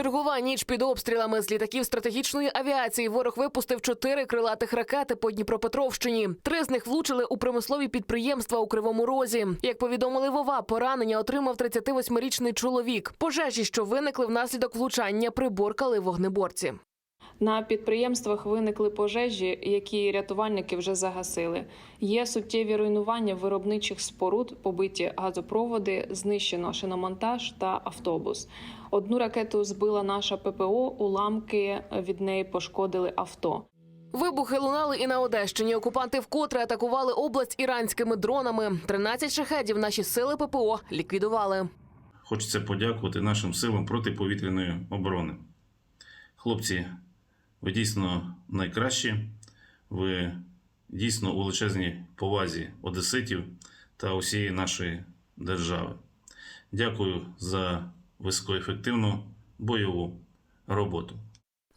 Чергова ніч під обстрілами з літаків стратегічної авіації. Ворог випустив чотири крилатих ракети по Дніпропетровщині. Три з них влучили у промислові підприємства у Кривому Розі. Як повідомили Вова, поранення отримав 38-річний чоловік. Пожежі, що виникли внаслідок влучання, приборкали вогнеборці. На підприємствах виникли пожежі, які рятувальники вже загасили. Є суттєві руйнування виробничих споруд, побиті газопроводи, знищено шиномонтаж та автобус. Одну ракету збила наша ППО, уламки від неї пошкодили авто. Вибухи лунали і на Одещині. Окупанти вкотре атакували область іранськими дронами. 13 шахедів наші сили ППО ліквідували. Хочеться подякувати нашим силам протиповітряної оборони. Хлопці, ви дійсно найкращі, ви дійсно у величезній повазі одеситів та усієї нашої держави. Дякую за високоефективну бойову роботу.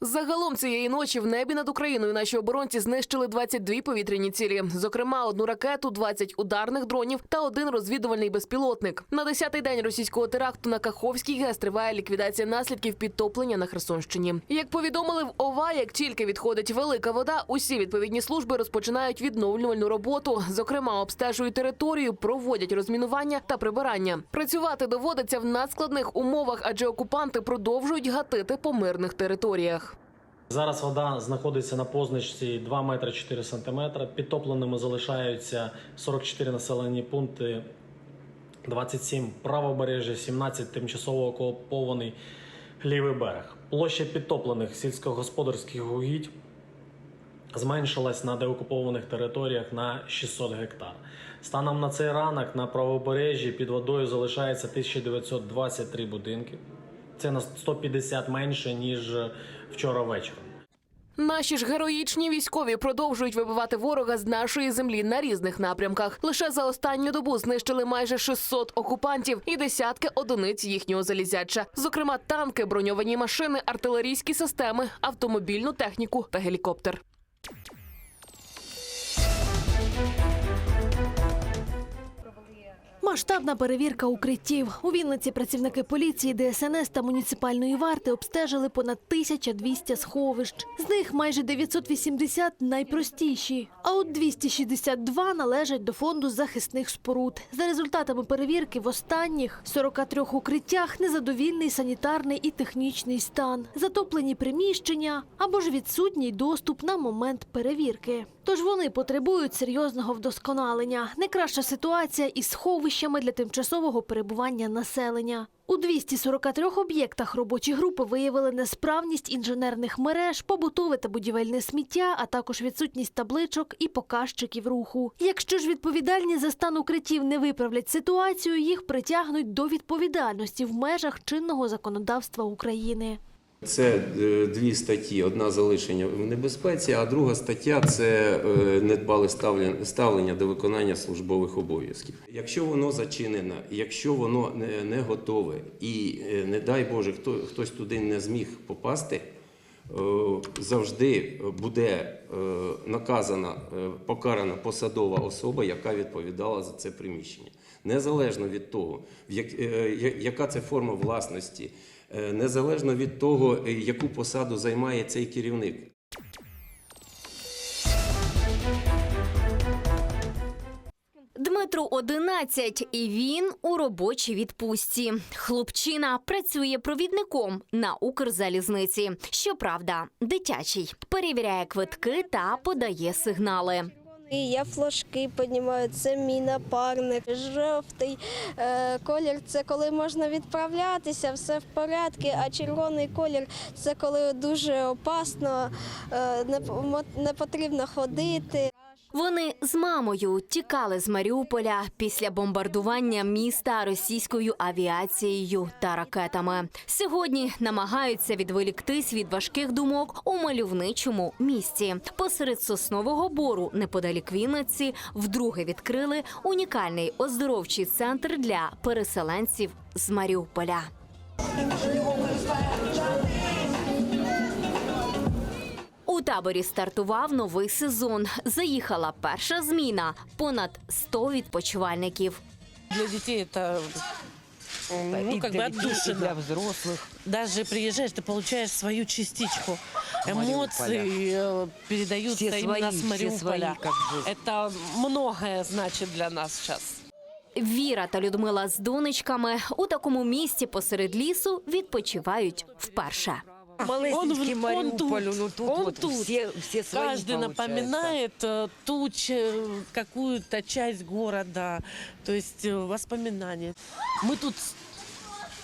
Загалом цієї ночі в небі над Україною наші оборонці знищили 22 повітряні цілі. Зокрема, одну ракету, 20 ударних дронів та один розвідувальний безпілотник. На 10-й день російського теракту на Каховський ГЕС триває ліквідація наслідків підтоплення на Херсонщині. Як повідомили в ОВА, як тільки відходить велика вода, усі відповідні служби розпочинають відновлювальну роботу. Зокрема, обстежують територію, проводять розмінування та прибирання. Працювати доводиться в надскладних умовах, адже окупанти продовжують гатити по мирних територіях. Зараз вода знаходиться на позначці 2 метри 4 сантиметра. Підтопленими залишаються 44 населені пункти, 27 правобережжя, 17 тимчасово окупований лівий берег. Площа підтоплених сільськогосподарських угідь зменшилась на деокупованих територіях на 600 гектар. Станом на цей ранок на правобережжі під водою залишається 1923 будинки. Це на 150 менше ніж вчора вечором. Наші ж героїчні військові продовжують вибивати ворога з нашої землі на різних напрямках. Лише за останню добу знищили майже 600 окупантів і десятки одиниць їхнього залізяча. Зокрема, танки, броньовані машини, артилерійські системи, автомобільну техніку та гелікоптер. Масштабна перевірка укриттів. У Вінниці працівники поліції, ДСНС та муніципальної варти обстежили понад 1200 сховищ. З них майже 980 найпростіші, а от 262 належать до фонду захисних споруд. За результатами перевірки в останніх 43 укриттях незадовільний санітарний і технічний стан, затоплені приміщення або ж відсутній доступ на момент перевірки. Тож вони потребують серйозного вдосконалення. Не краща ситуація із сховищами для тимчасового перебування населення. У 243 об'єктах робочі групи виявили несправність інженерних мереж, побутове та будівельне сміття, а також відсутність табличок і показчиків руху. Якщо ж відповідальні за стан укриттів не виправлять ситуацію, їх притягнуть до відповідальності в межах чинного законодавства України. Це е, дві статті: одна залишення в небезпеці, а друга стаття це е, недбале ставлення, до виконання службових обов'язків. Якщо воно зачинено, якщо воно не, готове, і е, не дай Боже, хто хтось туди не зміг попасти. Завжди буде наказана, покарана посадова особа, яка відповідала за це приміщення, незалежно від того, яка це форма власності, незалежно від того, е, яку посаду займає цей керівник. Дмитру 11, і він у робочій відпустці. Хлопчина працює провідником на Укрзалізниці. Щоправда, дитячий перевіряє квитки та подає сигнали. Я флажки піднімаю, це мій напарник. Жовтий е, колір це коли можна відправлятися, все в порядку, а червоний колір це коли дуже опасно, е, не потрібно ходити. Вони з мамою тікали з Маріуполя після бомбардування міста російською авіацією та ракетами. Сьогодні намагаються відволіктись від важких думок у мальовничому місті. Посеред соснового бору, неподалік Вінниці, вдруге відкрили унікальний оздоровчий центр для переселенців з Маріуполя. У таборі стартував новий сезон. Заїхала перша зміна. Понад 100 відпочивальників. Для детей это ну, и как бы для детей, и отдушина. для взрослых. Даже приезжаешь, ты получаешь свою частичку. Мариуполя. Эмоции э, передаются Все именно свои, с все свои, Мариуполя. как бы. Это многое значит для нас сейчас. Віра та Людмила з донечками у такому місці посеред лісу відпочивають вперше. Малесенький он Мариуполь, тут, ну тут он вот тут. все, все свои, Каждый получается. напоминает э, ту ч- какую-то часть города, то есть э, воспоминания. Мы тут с-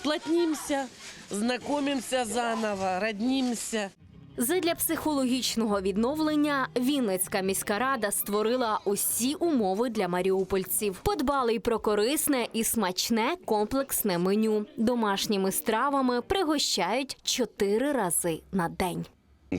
плотнимся, знакомимся заново, роднимся. Задля психологічного відновлення Вінницька міська рада створила усі умови для маріупольців. Подбали й про корисне і смачне комплексне меню. Домашніми стравами пригощають чотири рази на день.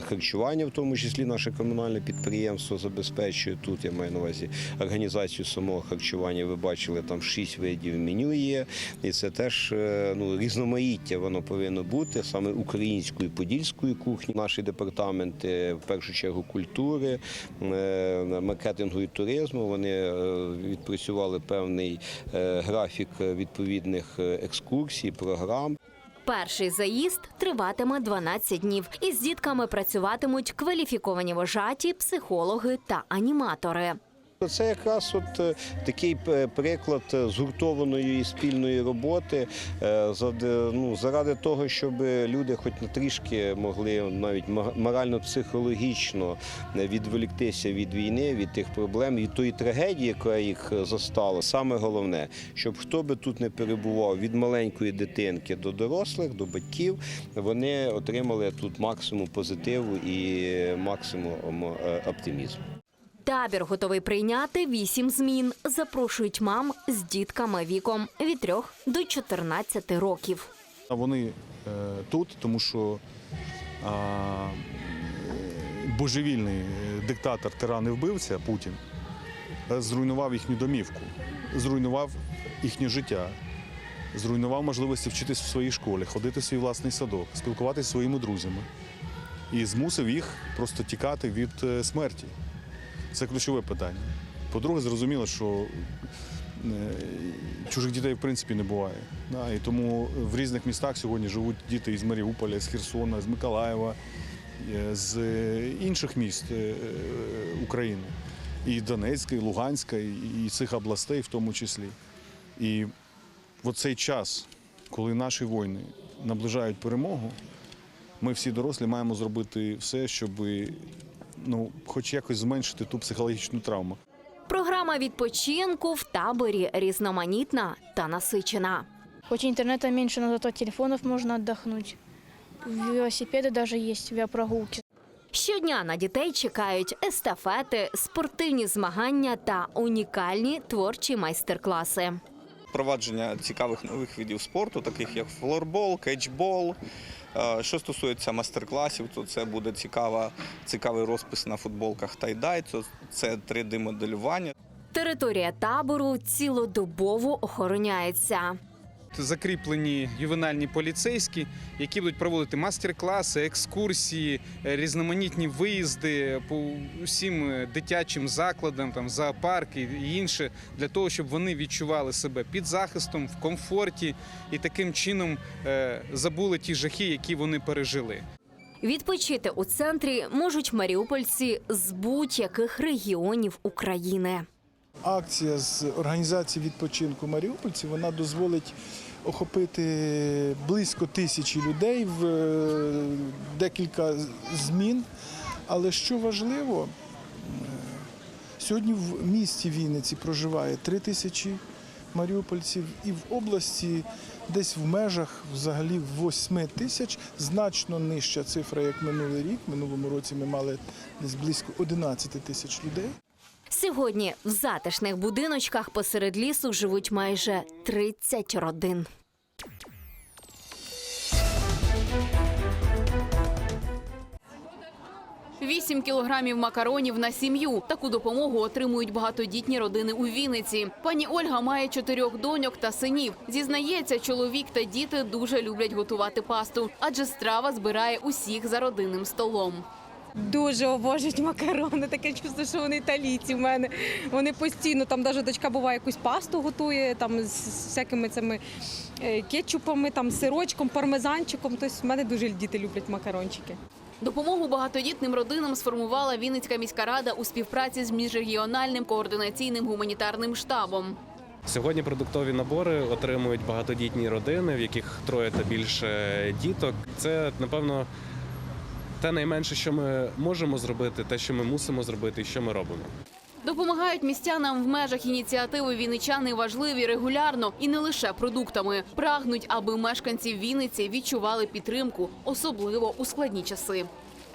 Харчування, в тому числі наше комунальне підприємство забезпечує тут. Я маю на увазі організацію самого харчування. Ви бачили, там шість видів меню є, і це теж е, ну різноманіття. Воно повинно бути саме української подільської кухні. Наші департаменти, в першу чергу, культури, е, маркетингу і туризму. Вони е, відпрацювали певний е, графік відповідних е, екскурсій, програм. Перший заїзд триватиме 12 днів. Із дітками працюватимуть кваліфіковані вожаті, психологи та аніматори. Це якраз от е, такий е, приклад е, згуртованої і спільної роботи ну, заради того, щоб люди хоч на трішки могли навіть морально-психологічно відволіктися від війни, від тих проблем, від тої трагедії, яка їх застала. Саме головне, щоб хто би тут не перебував від маленької дитинки до дорослих, до батьків, вони отримали тут максимум позитиву і максимум оптимізму. Табір готовий прийняти вісім змін. Запрошують мам з дітками віком від 3 до 14 років. Вони е, тут, тому що е, божевільний диктатор, тиран і вбивця Путін е, зруйнував їхню домівку, зруйнував їхнє життя, зруйнував можливості вчитись в своїй школі, ходити в свій власний садок, спілкуватися зі своїми друзями і змусив їх просто тікати від е, смерті. Це ключове питання. По-друге, зрозуміло, що е, чужих дітей в принципі не буває. І тому в різних містах сьогодні живуть діти із Маріуполя, з Херсона, з Миколаєва, е, з інших міст е, України. І Донецька, і Луганська, і цих областей в тому числі. І в цей час, коли наші воїни наближають перемогу, ми всі дорослі маємо зробити все, щоб ну, хоч якось зменшити ту психологічну травму. Програма відпочинку в таборі різноманітна та насичена. Хоть интернета меньше, но зато от телефонов можно отдохнуть. Велосипеды даже есть, велопрогулки. Щодня на дітей чекають естафети, спортивні змагання та унікальні творчі майстер-класи. впровадження цікавих нових видів спорту, таких як флорбол, кетчбол. Е, Що стосується мастер-класів, то це буде цікава, цікавий розпис на футболках тайдай, це, це 3D-моделювання. Територія табору цілодобово охороняється. Закріплені ювенальні поліцейські, які будуть проводити мастер-класи, екскурсії, е, різноманітні виїзди по усім е, дитячим закладам, там зоопарки і інше, для того, щоб вони відчували себе під захистом, в комфорті і таким чином е, забули ті жахи, які вони пережили. Відпочити у центрі можуть маріупольці з будь-яких регіонів України. Акція з організації відпочинку маріупольців вона дозволить охопити близько тисячі людей в е, декілька змін. Але що важливо, е, сьогодні в місті Вінниці проживає три тисячі маріупольців, і в області десь в межах взагалі 8 тисяч, значно нижча цифра, як минулий рік. Минулому році ми мали десь близько 11 тисяч людей. Сьогодні в затишних будиночках посеред лісу живуть майже 30 родин. Вісім кілограмів макаронів на сім'ю. Таку допомогу отримують багатодітні родини у Вінниці. Пані Ольга має чотирьох доньок та синів. Зізнається, чоловік та діти дуже люблять готувати пасту, адже страва збирає усіх за родинним столом. Дуже обожнюють макарони. Таке чувство, що вони італійці в мене. Вони постійно там, навіть дочка буває якусь пасту готує там з всякими цими е, кетчупами, там сирочком, пармезанчиком. Тобто в мене дуже діти люблять макарончики. Допомогу багатодітним родинам сформувала Вінницька міська рада у співпраці з міжрегіональним координаційним гуманітарним штабом. Сьогодні продуктові набори отримують багатодітні родини, в яких троє та більше діток. Це напевно те найменше, що ми можемо зробити, те, що ми мусимо зробити, і що ми робимо. Допомагають містянам в межах ініціативи Вінничани важливі регулярно і не лише продуктами. Прагнуть, аби мешканці Вінниці відчували підтримку, особливо у складні часи.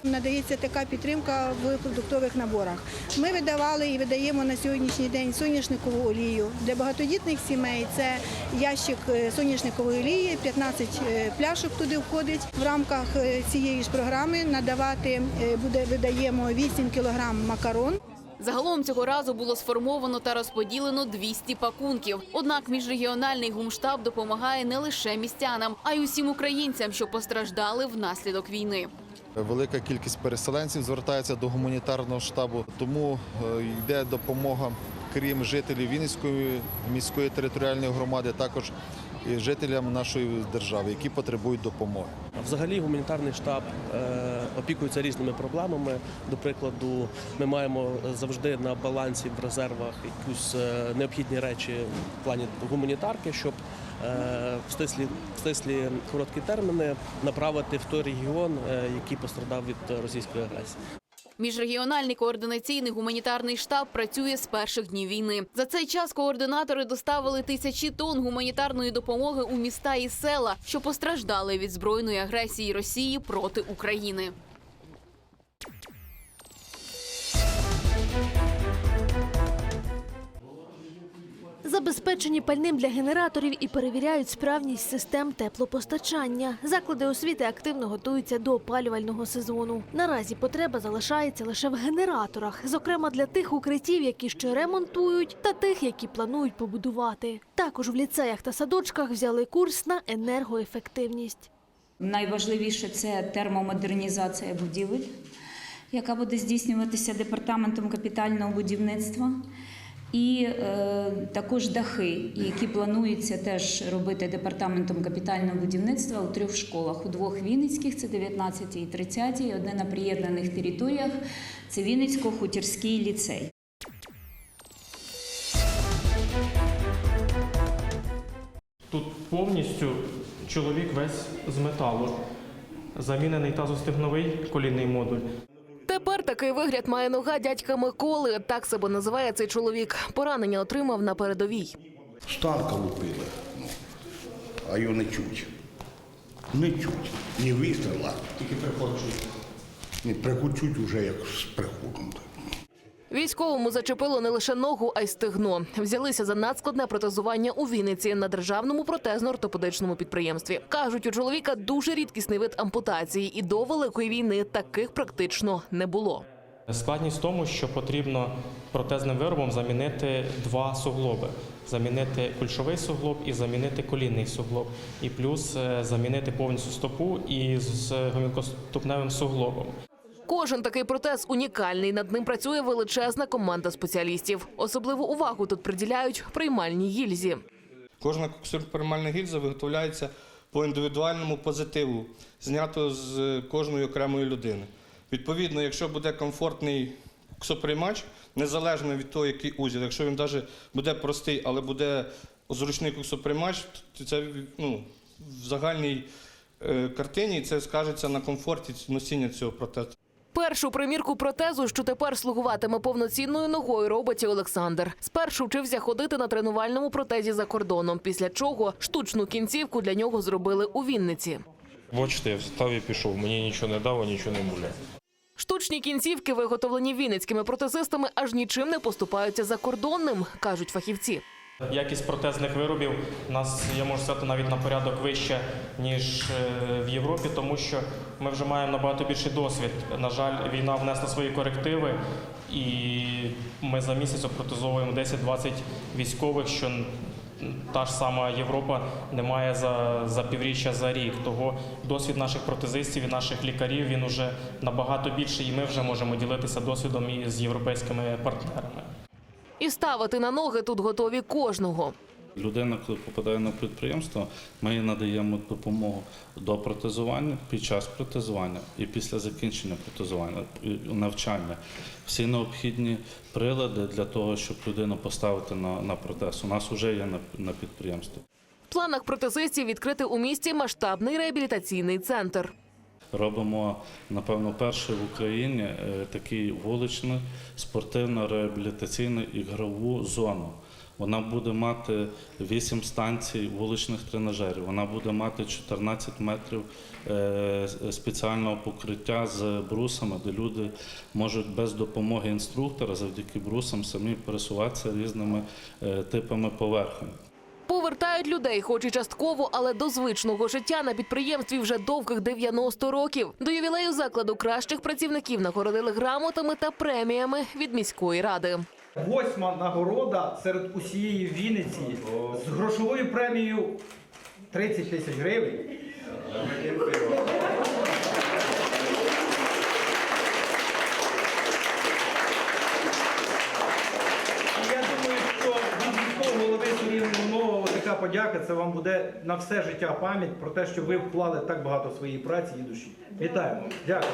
Надається така підтримка в продуктових наборах. Ми видавали і видаємо на сьогоднішній день соняшникову олію. Для багатодітних сімей це ящик е, соняшникової олії, 15 е, пляшок туди входить. В рамках е, цієї ж програми надавати буде видаємо 8 кілограм макарон. Загалом цього разу було сформовано та розподілено 200 пакунків. Однак міжрегіональний гумштаб допомагає не лише містянам, а й усім українцям, що постраждали внаслідок війни. Велика кількість переселенців звертається до гуманітарного штабу, тому е, йде допомога, крім жителів Вінницької міської територіальної громади, також і жителям нашої держави, які потребують допомоги. Взагалі гуманітарний штаб е, опікується різними проблемами. До прикладу, ми маємо завжди на балансі в резервах якісь е, необхідні речі в плані гуманітарки, щоб е, в стислі, в стислі короткі терміни направити в той регіон, е, який пострадав від російської агресії. Міжрегіональний координаційний гуманітарний штаб працює з перших днів війни. За цей час координатори доставили тисячі тонн гуманітарної допомоги у міста і села, що постраждали від збройної агресії Росії проти України. Забезпечені пальним для генераторів і перевіряють справність систем теплопостачання. Заклади освіти активно готуються до опалювального сезону. Наразі потреба залишається лише в генераторах, зокрема для тих укриттів, які ще ремонтують, та тих, які планують побудувати. Також в ліцеях та садочках взяли курс на енергоефективність. Найважливіше це термомодернізація будівель, яка буде здійснюватися департаментом капітального будівництва. І е, також дахи, які планується теж робити департаментом капітального будівництва у трьох школах: у двох Вінницьких це 19 і 30, і одне на приєднаних територіях це Вінницько-Хутірський ліцей. Тут повністю чоловік весь з металу. Замінений тазостегновий колінний модуль. Такий вигляд має нога дядька Миколи. Так себе називає цей чоловік. Поранення отримав на передовій. Станка лупили, а його не чуть. Не чуть. Ні вистріла. Тільки приходжуть. Ні, прикучуть уже як з приходом. Військовому зачепило не лише ногу, а й стегно. Взялися за надскладне протезування у Вінниці на державному протезно-ортопедичному підприємстві. Кажуть, у чоловіка дуже рідкісний вид ампутації, і до великої війни таких практично не було. Складність в тому, що потрібно протезним виробом замінити два суглоби: замінити кульшовий суглоб і замінити колінний суглоб, і плюс е, замінити повністю стопу і з гомілкоступневим суглобом. Кожен такий протез унікальний. Над ним працює величезна команда спеціалістів. Особливу увагу тут приділяють приймальній гільзі. Кожна коксурпермальна гільза виготовляється по індивідуальному позитиву, знято з кожної окремої людини. Відповідно, якщо буде комфортний коксоприймач, незалежно від того, який узіл, якщо він навіть буде простий, але буде зручний коксоприймач, то це ну, в загальній е, картині це скажеться на комфорті носіння цього протезу. Першу примірку протезу, що тепер слугуватиме повноцінною ногою, робить і Олександр. Спершу вчився ходити на тренувальному протезі за кордоном, після чого штучну кінцівку для нього зробили у Вінниці. Бачите, я встав і пішов. Мені нічого не дало, нічого не муляє. Штучні кінцівки, виготовлені вінницькими протезистами, аж нічим не поступаються закордонним, кажуть фахівці. Якість протезних виробів у нас, я можу сказати, навіть на порядок вище, ніж е, в Європі, тому що ми вже маємо набагато більший досвід. На жаль, війна внесла свої корективи, і ми за місяць опротезовуємо 10-20 військових, що та ж сама Європа не має за, за півріччя за рік. Того досвід наших протезистів і наших лікарів він уже набагато більший, і ми вже можемо ділитися досвідом і з європейськими партнерами. І ставити на ноги тут готові кожного. Людина, коли попадає на підприємство, ми їй надаємо допомогу до протезування, під час протезування і після закінчення протезування, навчання. Всі необхідні прилади для того, щоб людину поставити на, на протез. У нас вже є на, на підприємстві. В планах протезистів відкрити у місті масштабний реабілітаційний центр. Робимо, напевно, перший в Україні е, такий вуличний спортивно-реабілітаційну ігрову зону. Вона буде мати 8 станцій вуличних тренажерів. Вона буде мати 14 метрів е, спеціального покриття з брусами, де люди можуть без допомоги інструктора завдяки брусам самі пересуватися різними е, типами поверхонь. Повертають людей, хоч і частково, але до звичного життя на підприємстві вже довгих 90 років. До ювілею закладу кращих працівників нагородили грамотами та преміями від міської ради. Восьма нагорода серед усієї Вінниці з грошовою премією 30 тисяч гривень. І я думаю, що від міського голови Сергія Миронова така подяка це вам буде на все життя пам'ять про те, що ви вклали так багато своєї праці і душі. Вітаємо! Дякую.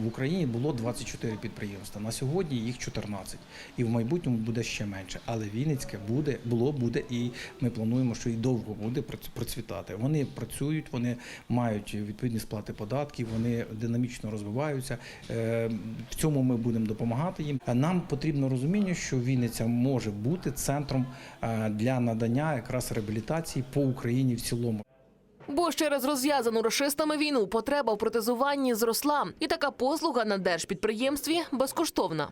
В Україні було 24 підприємства. На сьогодні їх 14. І в майбутньому буде ще менше. Але Вінницьке буде, було, буде, і ми плануємо, що і довго буде проц- процвітати. Вони працюють, вони мають відповідні сплати податків, вони динамічно розвиваються. Е, В цьому ми будемо допомагати їм. Нам потрібно розуміння, що Вінниця може бути центром е, для надання якраз реабілітації по Україні в цілому. Бо через розв'язану рашистами війну потреба в протезуванні зросла, і така послуга на держпідприємстві безкоштовна.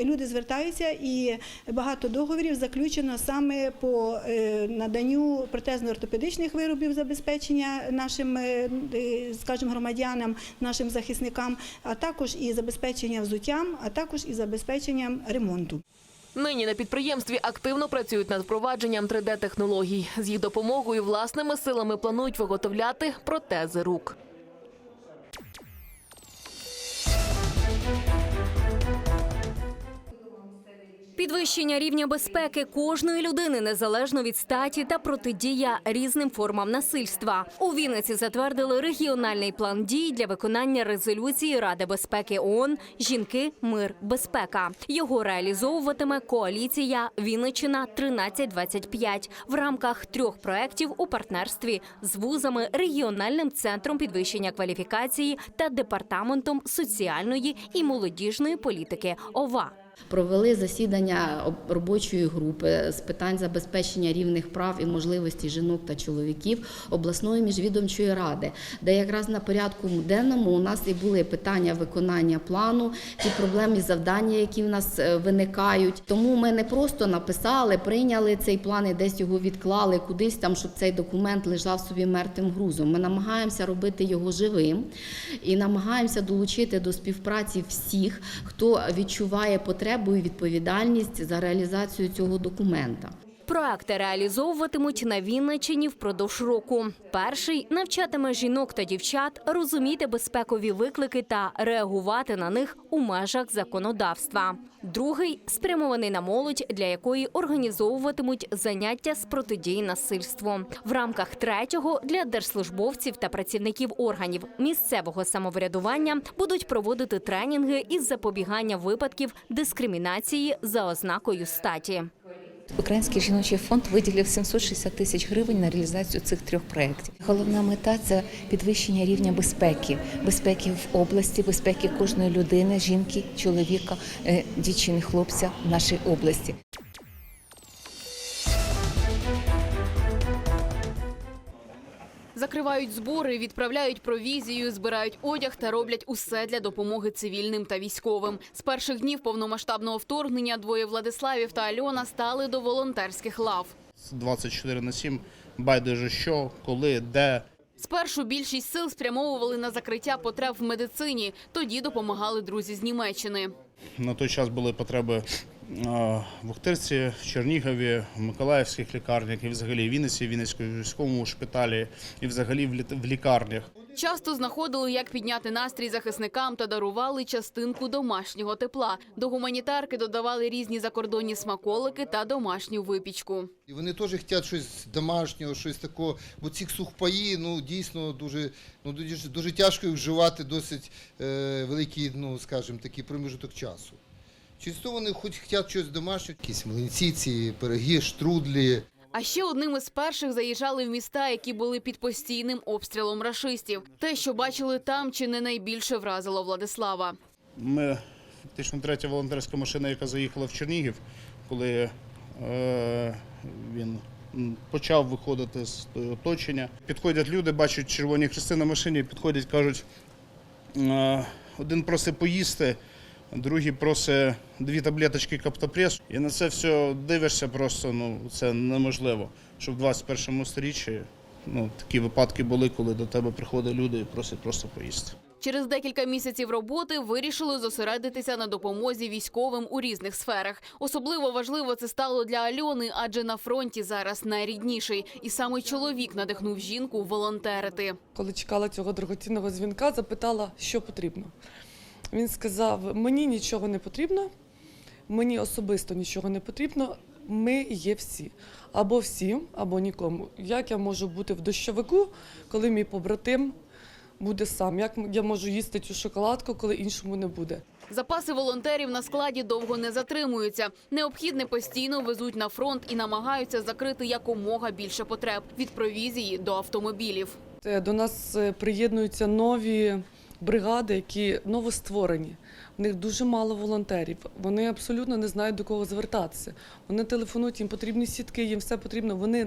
Люди звертаються і багато договорів заключено саме по е, наданню протезно-ортопедичних виробів забезпечення нашим, е, е, скажімо, громадянам, нашим захисникам, а також і забезпечення взуттям, а також і забезпеченням ремонту. Нині на підприємстві активно працюють над впровадженням 3D-технологій. З їх допомогою власними силами планують виготовляти протези рук. Підвищення рівня безпеки кожної людини незалежно від статі та протидія різним формам насильства. У Вінниці затвердили регіональний план дій для виконання резолюції Ради безпеки ООН «Жінки, мир, безпека». Його реалізовуватиме коаліція Вінничина 1325 в рамках трьох проєктів у партнерстві з вузами, регіональним центром підвищення кваліфікації та департаментом соціальної і молодіжної політики ОВА. Провели засідання робочої групи з питань забезпечення рівних прав і можливостей жінок та чоловіків обласної міжвідомчої ради, де якраз на порядку денному у нас і були питання виконання плану, ті проблемні завдання, які в нас е, виникають. Тому ми не просто написали, прийняли цей план і десь його відклали кудись там, щоб цей документ лежав собі мертвим грузом. Ми намагаємося робити його живим і намагаємося долучити до співпраці всіх, хто відчуває потребу і відповідальність за реалізацію цього документа. Проекти реалізовуватимуть на Вінниччині впродовж року. Перший навчатиме жінок та дівчат розуміти безпекові виклики та реагувати на них у межах законодавства. Другий спрямований на молодь, для якої організовуватимуть заняття з протидії насильству. В рамках третього для держслужбовців та працівників органів місцевого самоврядування будуть проводити тренінги із запобігання випадків дискримінації за ознакою статі. Український жіночий фонд виділив 760 тисяч гривень на реалізацію цих трьох проєктів. Головна мета це підвищення рівня безпеки, безпеки в області, безпеки кожної людини, жінки, чоловіка, е, дівчини, хлопця в нашій області. Закривають збори, відправляють провізію, збирають одяг та роблять усе для допомоги цивільним та військовим. З перших днів повномасштабного вторгнення двоє Владиславів та Альона стали до волонтерських лав. 24 на 7, байдуже що, коли, де. Спершу більшість сил спрямовували на закриття потреб в медицині. Тоді допомагали друзі з Німеччини. На той час були потреби в Охтирці, в Чернігові, в Миколаївських лікарнях і взагалі в Вінниці, в Вінницькому військовому шпиталі і взагалі в лікарнях. Часто знаходили, як підняти настрій захисникам та дарували частинку домашнього тепла. До гуманітарки додавали різні закордонні смаколики та домашню випічку. І вони теж хочуть щось домашнього, щось такого. Бо ці сухпаї, ну дійсно дуже, ну дуже, дуже тяжко їх вживати досить е, великий, ну скажімо, такий проміжок часу. Через то вони хоч хочуть щось домашнього, якісь млинці, ці пироги, штрудлі. А ще одним із перших заїжджали в міста, які були під постійним обстрілом рашистів. Те, що бачили там, чи не найбільше вразило Владислава. Ми фактично третя волонтерська машина, яка заїхала в Чернігів, коли е, він почав виходити з того оточення. Підходять люди, бачать червоні хрести на машині, підходять, кажуть, е, один просить поїсти, другий просить дві таблеточки каптопресу. І на це все дивишся просто, ну це неможливо. Щоб в 21 сторіччі ну, такі випадки були, коли до тебе приходять люди і просять просто поїсти. Через декілька місяців роботи вирішили зосередитися на допомозі військовим у різних сферах. Особливо важливо це стало для Альони, адже на фронті зараз найрідніший. І саме чоловік надихнув жінку волонтерити. Коли чекала цього дорогоцінного дзвінка, запитала, що потрібно. Він сказав: мені нічого не потрібно, мені особисто нічого не потрібно. Ми є всі. Або всі, або нікому. Як я можу бути в дощовику, коли мій побратим буде сам? Як я можу їсти цю шоколадку, коли іншому не буде? Запаси волонтерів на складі довго не затримуються. Необхідне постійно везуть на фронт і намагаються закрити якомога більше потреб від провізії до автомобілів. До нас е, приєднуються нові бригади, які новостворені. В них дуже мало волонтерів. Вони абсолютно не знають до кого звертатися. Вони телефонують, їм потрібні сітки, їм все потрібно. Вони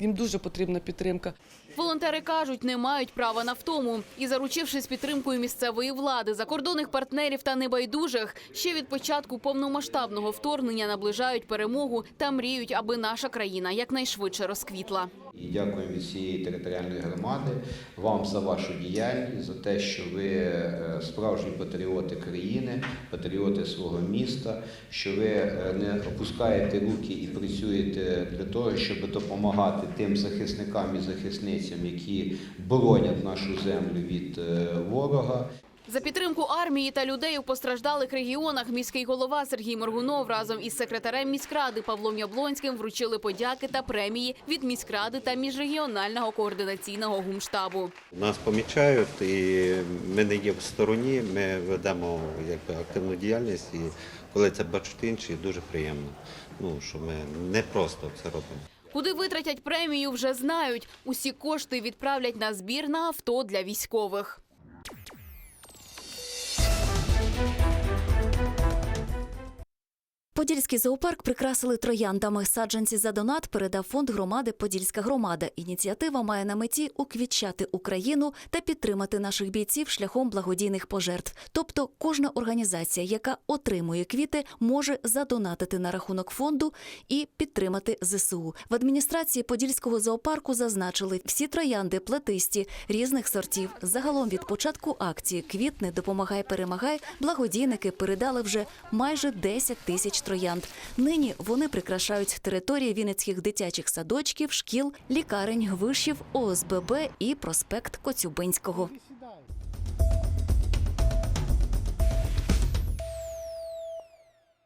їм дуже потрібна підтримка. Волонтери кажуть, не мають права на втому. І заручившись підтримкою місцевої влади, закордонних партнерів та небайдужих, ще від початку повномасштабного вторгнення наближають перемогу та мріють, аби наша країна якнайшвидше розквітла. І дякуємо від всієї територіальної громади вам за вашу діяльність, за те, що ви е, справжні патріоти країни, патріоти свого міста, що ви е, не опускаєте руки і працюєте для того, щоб допомагати тим захисникам і захисницям, які боронять нашу землю від е, ворога. За підтримку армії та людей у постраждалих регіонах міський голова Сергій Моргунов разом із секретарем міськради Павлом Яблонським вручили подяки та премії від міськради та міжрегіонального координаційного гумштабу. Нас помічають, і ми не є в стороні. Ми ведемо якби активну діяльність, і коли це бачать інші, дуже приємно. Ну що ми не просто це робимо. Куди витратять премію, вже знають. Усі кошти відправлять на збір на авто для військових. Подільський зоопарк прикрасили трояндами. Саджанці за донат передав фонд громади Подільська громада. Ініціатива має на меті уквітчати Україну та підтримати наших бійців шляхом благодійних пожертв. Тобто, кожна організація, яка отримує квіти, може задонатити на рахунок фонду і підтримати ЗСУ. В адміністрації Подільського зоопарку зазначили, всі троянди плетисті різних сортів. Загалом від початку акції Квітне допомагай, перемагай. Благодійники передали вже майже 10 тисяч троянд. Нині вони прикрашають території вінницьких дитячих садочків, шкіл, лікарень, вишів, ОСББ і проспект Коцюбинського.